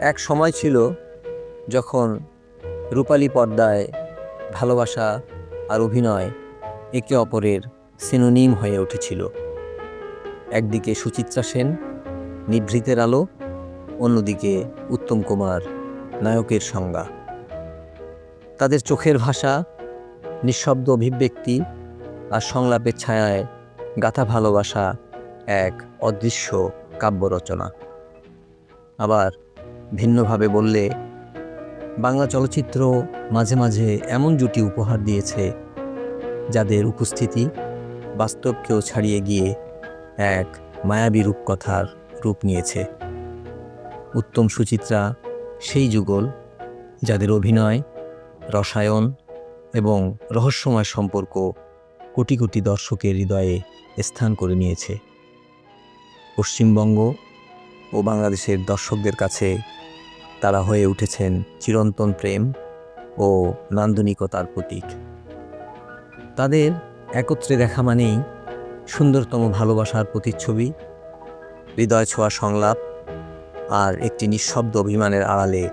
এক সময় ছিল যখন রূপালী পর্দায় ভালোবাসা আর অভিনয় একে অপরের সিনোনিম হয়ে উঠেছিল। একদিকে সুচিত্রা সেন নিভৃতের আলো, অন্যদিকে উত্তম কুমার নায়কের সংজ্ঞা। তাদের চোখের ভাষা, নিঃশব্দ অভিব্যক্তি আর সংলাপের ছায়ায় গাথা ভালোবাসা এক অদৃশ্য কাব্য রচনা আবার ভিন্নভাবে বললে, বাংলা চলচ্চিত্র মাঝে মাঝে এমন জুটি উপহার দিয়েছে, যাদের উপস্থিতি বাস্তবকেও ছাড়িয়ে গিয়ে এক মায়াবী রূপকথার রূপ নিয়েছে। উত্তম সুচিত্রা, সেই যুগল, যাদের অভিনয়, রসায়ন এবং রহস্যময় সম্পর্ক কোটি কোটি দর্শকের হৃদয়ে স্থান করে নিয়েছে। পশ্চিমবঙ্গ ও বাংলাদেশের দর্শকদের কাছে তারা হয়ে উঠেছেন চিরন্তন প্রেম ও নান্দনিকতার প্রতীক। তাদের একত্রে দেখা মানেই সুন্দরতম ভালোবাসার প্রতিচ্ছবি, হৃদয় ছোঁয়া সংলাপ আর একটি নিঃশব্দ অভিমানের আড়ালে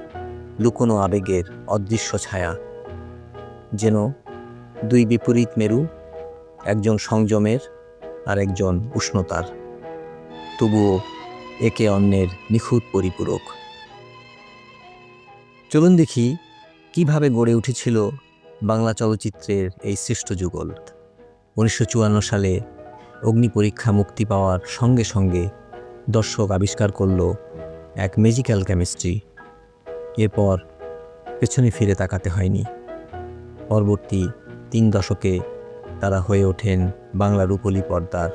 লুকোনো আবেগের অদৃশ্য ছায়া। যেন দুই বিপরীত মেরু, একজন সংযমের আর একজন উষ্ণতার। তবুও একে অন্যের নিখুঁত পরিপূরক। চলুন দেখি কীভাবে গড়ে উঠেছিল বাংলা চলচ্চিত্রের এই শ্রেষ্ঠ যুগল। উনিশশো চুয়ান্ন সালে অগ্নি পরীক্ষা মুক্তি পাওয়ার সঙ্গে সঙ্গে দর্শক আবিষ্কার করল এক ম্যাজিক্যাল কেমিস্ট্রি এরপর পেছনে ফিরে তাকাতে হয়নি। পরবর্তী তিন দশকে তারা হয়ে ওঠেন বাংলা রূপলী পর্দার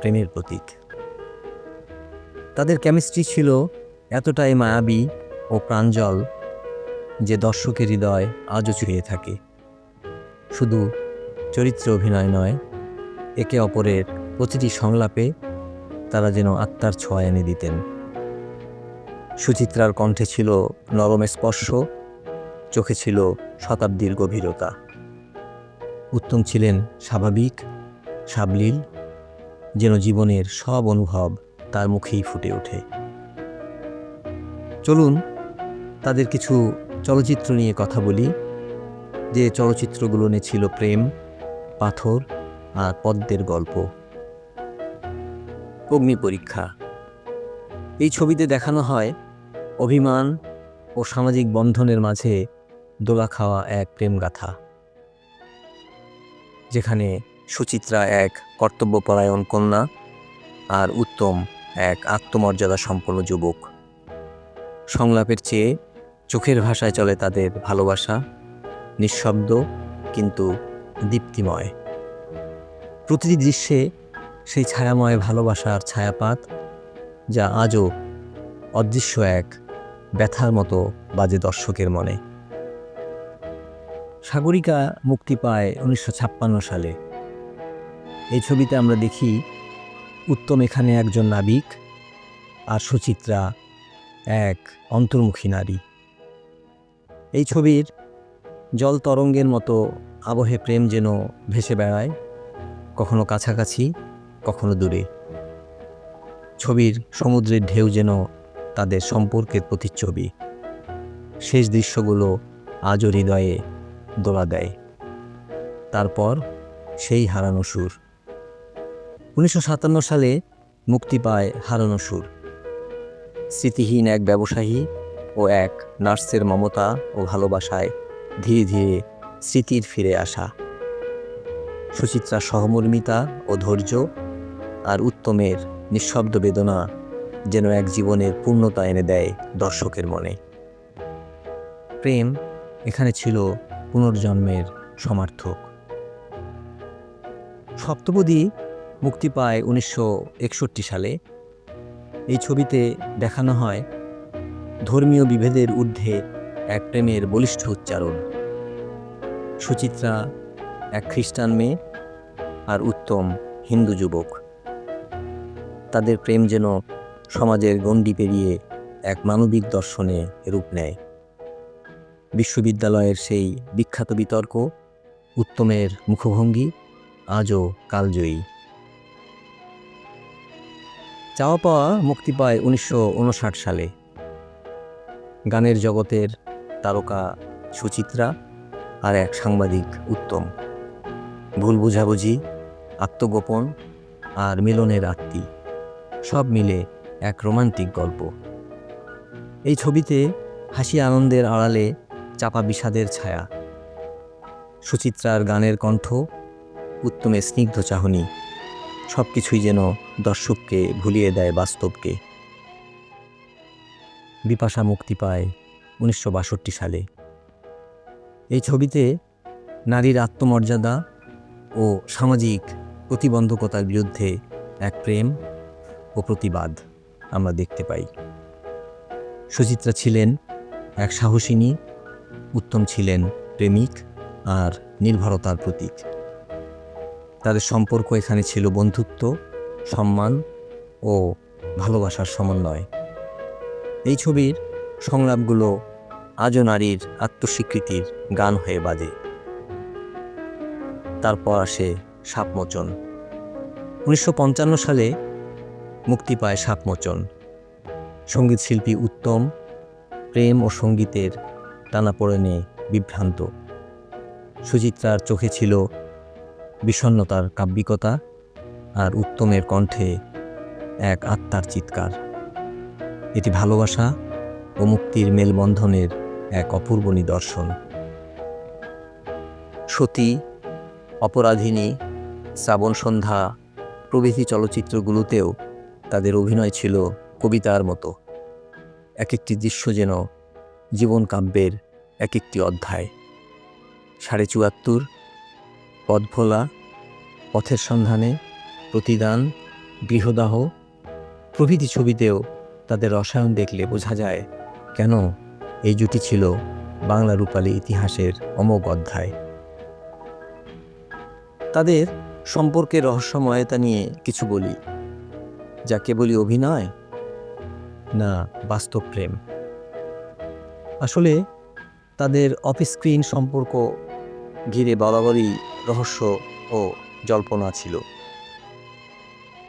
প্রেমের প্রতীক। তাদের কেমিস্ট্রি ছিল এতটাই মায়াবী ও প্রাঞ্জল যে দর্শকের হৃদয় আজও ছুঁয়ে থাকে। শুধু চরিত্র অভিনয় নয়, একে অপরের প্রতিটি সংলাপে তারা যেন আত্মার ছোঁয়া এনে দিতেন। সুচিত্রার কণ্ঠে ছিল নরম স্পর্শ, চোখে ছিল শতাব্দীর গভীরতা। উত্তম ছিলেন স্বাভাবিক, সাবলীল, যেন জীবনের সব অনুভব তার মুখেই ফুটে ওঠে। চলুন তাদের কিছু চলচ্চিত্র নিয়ে কথা বলি, যে চলচ্চিত্রগুলো নিয়ে ছিল প্রেম, পাথর আর পদ্মের গল্প। অগ্নি পরীক্ষা। এই ছবিতে দেখানো হয় অভিমান ও সামাজিক বন্ধনের মাঝে দোলা খাওয়া এক প্রেমগাথা, যেখানে সুচিত্রা এক কর্তব্যপরায়ণ কন্যা আর উত্তম এক আত্মমর্যাদা সম্পন্ন যুবক। সংলাপের চেয়ে চোখের ভাষায় চলে তাদের ভালোবাসা, নিঃশব্দ কিন্তু দীপ্তিময়। প্রতিটি দৃশ্যে সেই ছায়াময় ভালোবাসার ছায়াপাত, যা আজও অদৃশ্য এক ব্যথার মতো বাজে দর্শকের মনে। সাগরিকা মুক্তি পায় উনিশশো ছাপ্পান্ন সালে। এই ছবিতে আমরা দেখি উত্তম এখানে একজন নাবিক আর সুচিত্রা এক অন্তর্মুখী নারী। এই ছবির জল তরঙ্গের মতো আবহে প্রেম যেন ভেসে বেড়ায়, কখনো কাছাকাছি, কখনো দূরে। ছবির সমুদ্রের ঢেউ যেন তাদের সম্পর্কের প্রতিচ্ছবি। শেষ দৃশ্যগুলো আজও হৃদয়ে দোলা দেয়। তারপর সেই হারানো সুর। উনিশশো সাতান্ন সালে মুক্তি পায় হারানো সুর। স্মৃতিহীন এক ব্যবসায়ী ও এক নার্সের মমতা ও ভালোবাসায় ধীরে ধীরে স্মৃতির ফিরে আসা। সুচিত্রা সহমর্মিতা ও ধৈর্য আর উত্তমের নিঃশব্দ বেদনা যেন এক জীবনের পূর্ণতা এনে দেয় দর্শকের মনে। প্রেম এখানে ছিল পুনর্জন্মের সমার্থক। সপ্তপদী মুক্তি পায় উনিশশো একষট্টি সালে। এই ছবিতে দেখানো হয় ধর্মীয় বিভেদের ঊর্ধ্বে এক প্রেমের বলিষ্ঠ উচ্চারণ। সুচিত্রা, এক খ্রিস্টান মেয়ে আর উত্তম হিন্দু যুবক। তাদের প্রেম যেন সমাজের গণ্ডি পেরিয়ে এক মানবিক দর্শনে রূপ নেয়। বিশ্ববিদ্যালয়ের সেই বিখ্যাত বিতর্ক, উত্তমের মুখভঙ্গি আজও কালজয়ী। চাওয়া পাওয়া মুক্তি পায় উনিশশো উনষাট সালে। গানের জগতের তারকা সুচিত্রা আর এক সাংবাদিক উত্তম। ভুল বুঝাবুঝি, আত্মগোপন আর মিলনের আত্মী, সব মিলে এক রোমান্টিক গল্প। এই ছবিতে হাসি আনন্দের আড়ালে চাপা বিষাদের ছায়া। সুচিত্রার গানের কণ্ঠ, উত্তমের স্নিগ্ধ চাহনি সব কিছুই যেন দর্শককে ভুলিয়ে দেয় বাস্তবকে। বিপাশা মুক্তি পায় উনিশশো বাষট্টি সালে। এই ছবিতে নারীর আত্মমর্যাদা ও সামাজিক প্রতিবন্ধকতার বিরুদ্ধে এক প্রেম ও প্রতিবাদ আমরা দেখতে পাই। সুচিত্রা ছিলেন এক সাহসিনী, উত্তম ছিলেন প্রেমিক আর নির্ভরতার প্রতীক। তাদের সম্পর্ক এখানে ছিল বন্ধুত্ব, সম্মান ও ভালোবাসার সমন্বয়। এই ছবির সংলাপগুলো আজও নারীর আত্মস্বীকৃতির গান হয়ে বাজে। তারপর আসে সাপমোচন। উনিশশো পঞ্চান্ন সালে মুক্তি পায় সাপমোচন। সংগীত শিল্পী উত্তম প্রেম ও সঙ্গীতের টানাপোড়েনে বিভ্রান্ত। সুচিত্রার চোখে ছিল বিষণ্নতার কাব্যিকতা আর উত্তমের কণ্ঠে এক আত্মার চিৎকার। এটি ভালোবাসা ও মুক্তির মেলবন্ধনের এক অপূর্ব নিদর্শন। সতী, অপরাধিনী, শ্রাবণ সন্ধ্যা প্রভৃতি চলচ্চিত্রগুলোতেও তাদের অভিনয় ছিল কবিতার মতো। এক একটি দৃশ্য যেন জীবন কাব্যের এক একটি অধ্যায়। সাড়ে চুয়াত্তর, পথভোলা, পথের সন্ধানে, প্রতিদান, গৃহদাহ প্রভৃতি ছবিতেও তাদের রসায়ন দেখলে বোঝা যায়, কেন এই জুটি ছিল বাংলা রূপালী ইতিহাসের অমোঘ অধ্যায়। তাদের সম্পর্কে রহস্যময়তা নিয়ে কিছু বলি, যা কেবলই অভিনয় না বাস্তব প্রেম। আসলে তাদের অফ স্ক্রিন সম্পর্ক ঘিরে বরাবরই রহস্য ও জল্পনা ছিল।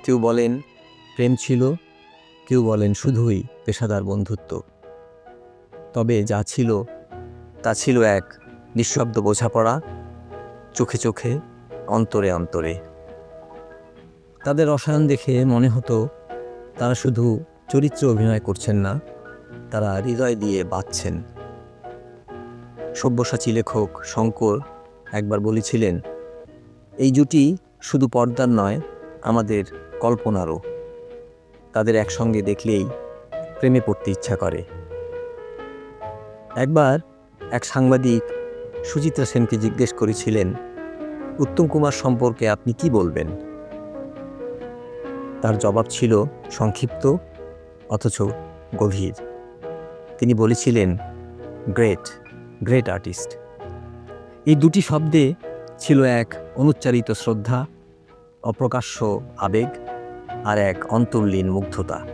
কেউ বলেন, প্রেম ছিল কেউ বলেন শুধুই পেশাদার বন্ধুত্ব। তবে যা ছিল, তা ছিল এক নিঃশব্দ বোঝাপড়া, চোখে চোখে, অন্তরে অন্তরে। তাদের রসায়ন দেখে মনে হতো, তারা শুধু চরিত্রে অভিনয় করছেন না, তারা হৃদয় দিয়ে বাঁচছেন। সব্যসাচী লেখক শঙ্কর একবার বলেছিলেন, এই জুটি শুধু পর্দার নয়, আমাদের কল্পনারও। তাদের একসঙ্গে দেখলেই প্রেমে পড়তে ইচ্ছা করে। একবার এক সাংবাদিক সুচিত্রা সেনকে জিজ্ঞেস করেছিলেন, উত্তম কুমার সম্পর্কে আপনি কি বলবেন? তার জবাব ছিল সংক্ষিপ্ত, অথচ গভীর। তিনি বলেছিলেন, গ্রেট গ্রেট আর্টিস্ট। এই দুটি শব্দে ছিল এক অনুচ্চারিত শ্রদ্ধা, অপ্রকাশ্য আবেগ আর এক অন্তর্লীন মুগ্ধতা।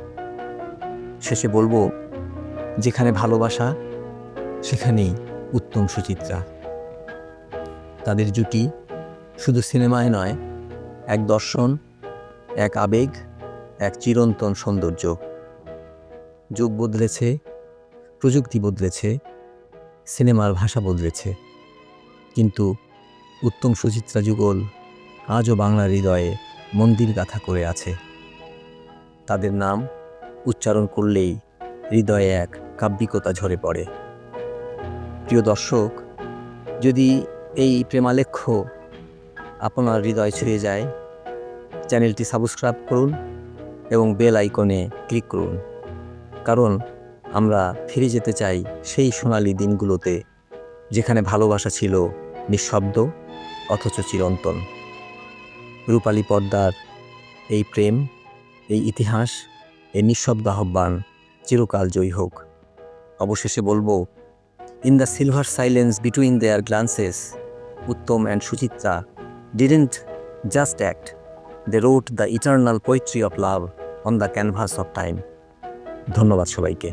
শেষে বলব, যেখানে ভালোবাসা, সেখানেই উত্তম সুচিত্রা। তাদের জুটি শুধু সিনেমায় নয়, এক দর্শন, এক আবেগ, এক চিরন্তন সৌন্দর্য। যুগ বদলেছে, প্রযুক্তি বদলেছে, সিনেমার ভাষা বদলেছে। কিন্তু উত্তম সুচিত্রা যুগল আজও বাংলার হৃদয়ে মন্দির গাথা করে আছে। তাদের নাম উচ্চারণ করলেই হৃদয়ে এক কাব্যিকতা ঝরে পড়ে। প্রিয় দর্শক, যদি এই প্রেমালেখ্য আপনার হৃদয় ছুঁয়ে যায়, চ্যানেলটি সাবস্ক্রাইব করুন এবং বেল আইকনে ক্লিক করুন। কারণ আমরা ফিরে যেতে চাই সেই সোনালি দিনগুলোতে, যেখানে ভালোবাসা ছিল নিঃশব্দ, অথচ চিরন্তন। রূপালী পর্দার এই প্রেম এই ইতিহাস, এই নিঃশব্দ আহ্বান চিরকাল জয়ী হোক। অবশেষে বলব in the silver silence between their glances Uttam and Suchitra didn't just act they wrote the eternal poetry of love on the canvas of time ধন্যবাদ সবাইকে।